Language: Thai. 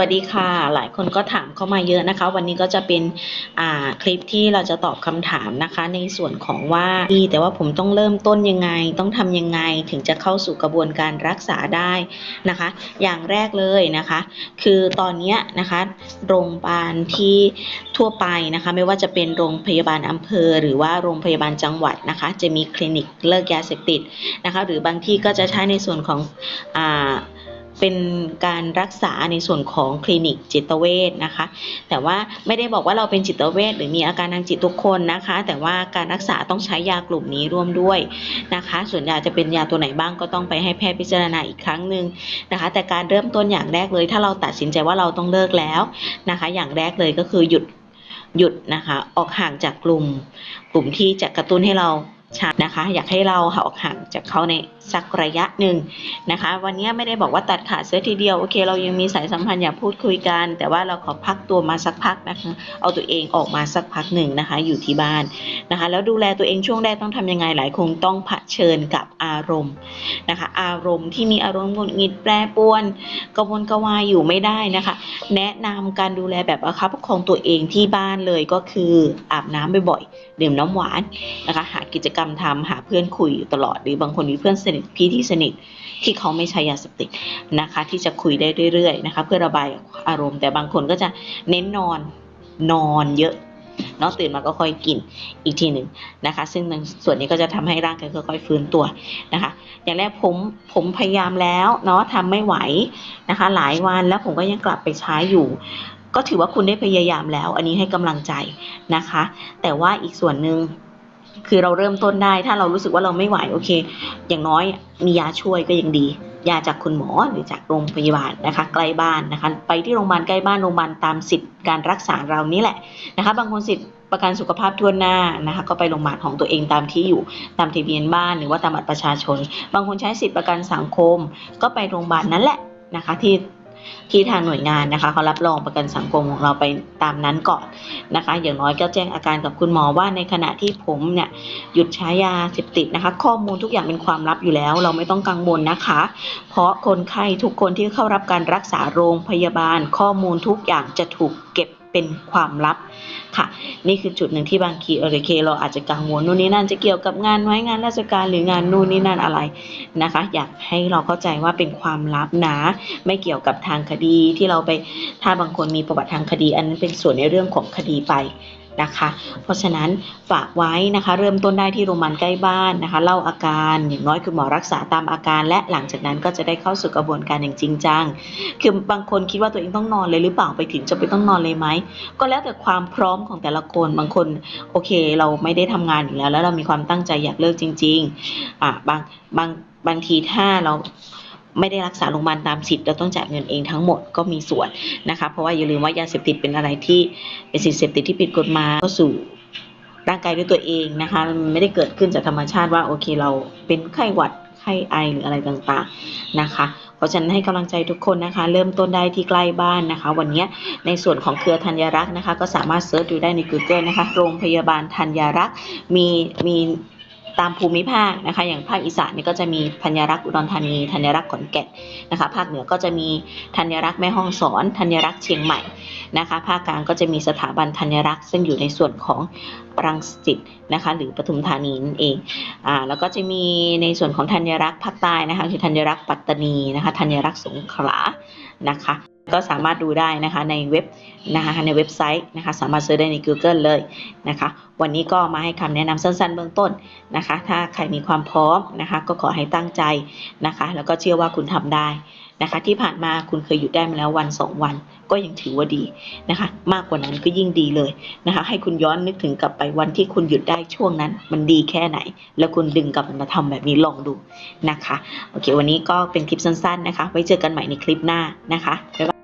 วัสดีค่ะ หลายคนก็ถามเข้ามาเยอะนะคะ วันนี้ก็จะเป็นคลิปที่เราจะตอบคำถามนะคะ ในส่วนของว่าดีแต่ว่าผมต้องเริ่มต้นยังไง ต้องทำยังไงถึงจะเข้าสู่กระบวนการรักษาได้นะคะ อย่างแรกเลยนะคะ คือตอนนี้นะคะ โรงพยาบาลที่ทั่วไปนะคะ ไม่ว่าจะเป็นโรงพยาบาลอำเภอ หรือว่าโรงพยาบาลจังหวัดนะคะ จะมีคลินิกเลิกยาเสพติดนะคะ หรือบางที่ก็จะใช้ในส่วนของอ่า เป็นการรักษาในส่วนของคลินิกจิตเวชนะคะ แต่ว่าไม่ได้บอกว่าเราเป็นจิตเวชหรือมีอาการทางจิตทุกคนนะคะ แต่ว่าการรักษาต้องใช้ยากลุ่มนี้ร่วมด้วยนะคะ ส่วนยาจะเป็นยาตัวไหนบ้างก็ต้องไปให้แพทย์พิจารณาอีกครั้งหนึ่งนะคะ แต่การเริ่มต้นอย่างแรกเลย ถ้าเราตัดสินใจว่าเราต้องเลิกแล้วนะคะ อย่างแรกเลยก็คือหยุดหยุดนะคะ ออกห่างจากกลุ่ม กลุ่มที่จะกระตุ้นให้เรา ชานะคะ อยากให้เราหออกห่างจากเขาในสักระยะหนึ่งนะคะ วันนี้ไม่ได้บอกว่าตัดขาดเสียทีเดียว โอเค เรายังมีสายสัมพันธ์อยากพูดคุยกัน แต่ว่าเราขอพักตัวมาสักพักนะคะ เอาตัวเองออกมาสักพักหนึ่งนะคะ อยู่ที่บ้านนะคะ แล้วดูแลตัวเองช่วงแรกต้องทำยังไงหลายคงต้องเผชิญกับอารมณ์นะคะ อารมณ์ที่มีอารมณ์หงุดหงิดแปรปรวนกระวนกระวายอยู่ไม่ได้นะคะ แนะนำการดูแลแบบประคับประคองตัวเองที่บ้านเลยก็คืออาบน้ำบ่อยๆดื่มน้ำหวานนะคะ หากิจกรรมทำหาเพื่อนคุยอยู่ตลอด หรือบางคนมีเพื่อนสนิทพี่ที่สนิทที่เขาไม่ใช้ยาเสพติดนะคะ ที่จะคุยได้เรื่อยๆนะคะ เพื่อระบายอารมณ์แต่บางคนก็จะเน้นนอนนอนเยอะเนาะตื่นมาก็ค่อยกินอีกทีหนึ่งนะคะ ซึ่งส่วนนี้ก็จะทำให้ร่างกายค่อยๆฟื้นตัวนะคะ อย่างแรกผมผมพยายามแล้วเนาะทำไม่ไหวนะคะ หลายวันแล้วผมก็ยังกลับไปใช้อยู่ ก็ถือว่าคุณได้พยายามแล้ว อันนี้ให้กำลังใจนะคะ แต่ว่าอีกส่วนหนึ่ง คือเราเริ่มต้นได้ถ้าเรารู้สึกว่าเราไม่ไหวโอเค อย่างน้อยมียาช่วยก็ยังดี ยาจากคุณหมอหรือจากโรงพยาบาลนะคะ ใกล้บ้านนะคะ ไปที่โรงพยาบาลใกล้บ้านโรงพยาบาลตามสิทธิ์การรักษาเรานี่แหละนะคะ บางคนสิทธิ์ประกันสุขภาพทั่วหน้านะคะ ก็ไปโรงพยาบาลของตัวเองตามที่อยู่ตามทะเบียนบ้านหรือว่าตามบัตรประชาชน บางคนใช้สิทธิ์ประกันสังคม ก็ไปโรงพยาบาลนั่นแหละนะคะที่ ที่ทางหน่วยงานนะคะเขารับรองประกันสังคมของเราไปตามนั้นก่อนนะคะ อย่างน้อยก็แจ้งอาการกับคุณหมอว่าในขณะที่ผมเนี่ยหยุดใช้ยาเสพติดนะคะ ข้อมูลทุกอย่างเป็นความลับอยู่แล้ว เราไม่ต้องกังวลนะคะ เพราะคนไข้ทุกคนที่เข้ารับการรักษาโรงพยาบาล ข้อมูลทุกอย่างจะถูกเก็บ เป็นความลับค่ะ นี่คือจุดหนึ่งที่บางทีโอเคเราอาจจะกังวลนู่นนี่นั่นจะเกี่ยวกับงานไว้งานราชการหรืองานนู่นนี่นั่นอะไรนะคะ อยากให้เราเข้าใจว่าเป็นความลับนะ ไม่เกี่ยวกับทางคดีที่เราไปถ้าบางคนมีประวัติทางคดี อันนั้นเป็นส่วนในเรื่องของคดีไป นะคะ เพราะฉะนั้นฝากไว้นะคะ เริ่มต้นได้ที่โรงพยาบาลใกล้บ้านนะคะ เล่าอาการอย่างน้อยคุณหมอรักษาตามอาการ และหลังจากนั้นก็จะได้เข้าสู่กระบวนการอย่างจริงจัง คือบางคนคิดว่าตัวเองต้องนอนเลยหรือเปล่าไปถึงจะไปต้องนอนเลยไหม ก็แล้วแต่ความพร้อมของแต่ละคน บางคนโอเค เราไม่ได้ทำงานอยู่แล้ว แล้วเรามีความตั้งใจอยากเลิกจริง ๆ อะบางบางบางทีถ้าเรา ไม่ได้รักษาโรงพยาบาลตามสิทธิ์เราต้องจ่ายเงินเองทั้งหมดก็มีส่วนนะคะเพราะว่าอย่าลืมว่ายาเสพติดเป็นอะไรที่เป็นสิ่งเสพติดที่ผิดกฎหมายก็สู่ร่างกายด้วยตัวเองนะคะมันไม่ได้เกิดขึ้นจากธรรมชาติว่าโอเคเราเป็นไข้หวัดไข้ไอหรืออะไรต่างๆนะคะ เพราะฉะนั้นให้กำลังใจทุกคนนะคะ เริ่มต้นได้ที่ใกล้บ้านนะคะ วันนี้ในส่วนของเครือธัญรักษ์นะคะ ก็สามารถเซิร์ชดูได้ใน Google นะคะ โรงพยาบาลธัญรักษ์มีมี ตามภูมิภาคนะคะ อย่างภาคอีสานนี่ก็จะมีธัญรักษ์อุดรธานีธัญรักษ์ขอนแก่นนะคะ ภาคเหนือก็จะมีธัญรักษ์แม่ฮ่องสอนธัญรักษ์เชียงใหม่นะคะ ภาคกลางก็จะมีสถาบันธัญรักษ์ซึ่งอยู่ในส่วนของรังสิตนะคะ หรือปทุมธานีนั่นเองอ่าแล้วก็จะมีในส่วนของธัญรักษ์ภาคใต้นะคะ คือธัญรักษ์ปัตตานีนะคะธัญรักษ์สงขลานะคะ ก็สามารถดูได้นะคะในเว็บนะคะในเว็บไซต์นะคะสามารถเซิร์ชได้ใน Google เลยนะคะวันนี้ก็มาให้คำแนะนำสั้นๆ เบื้องต้นนะคะถ้าใครมีความพร้อมนะคะก็ขอให้ตั้งใจนะคะแล้วก็เชื่อว่าคุณทำได้นะคะที่ผ่านมาคุณเคยหยุดได้มาแล้ววันสองวัน ก็ยังถือว่าดีนะคะมากกว่านั้นก็ยิ่งดีเลยนะคะให้คุณย้อนนึกถึงกลับไปวันที่คุณหยุดได้ช่วงนั้น มันดีแค่ไหน แล้วคุณดึงกลับมาทำแบบนี้ลองดูนะคะโอเควันนี้ก็เป็นคลิปสั้นๆนะคะ ไว้เจอกันใหม่ในคลิปหน้านะคะบ๊ายบาย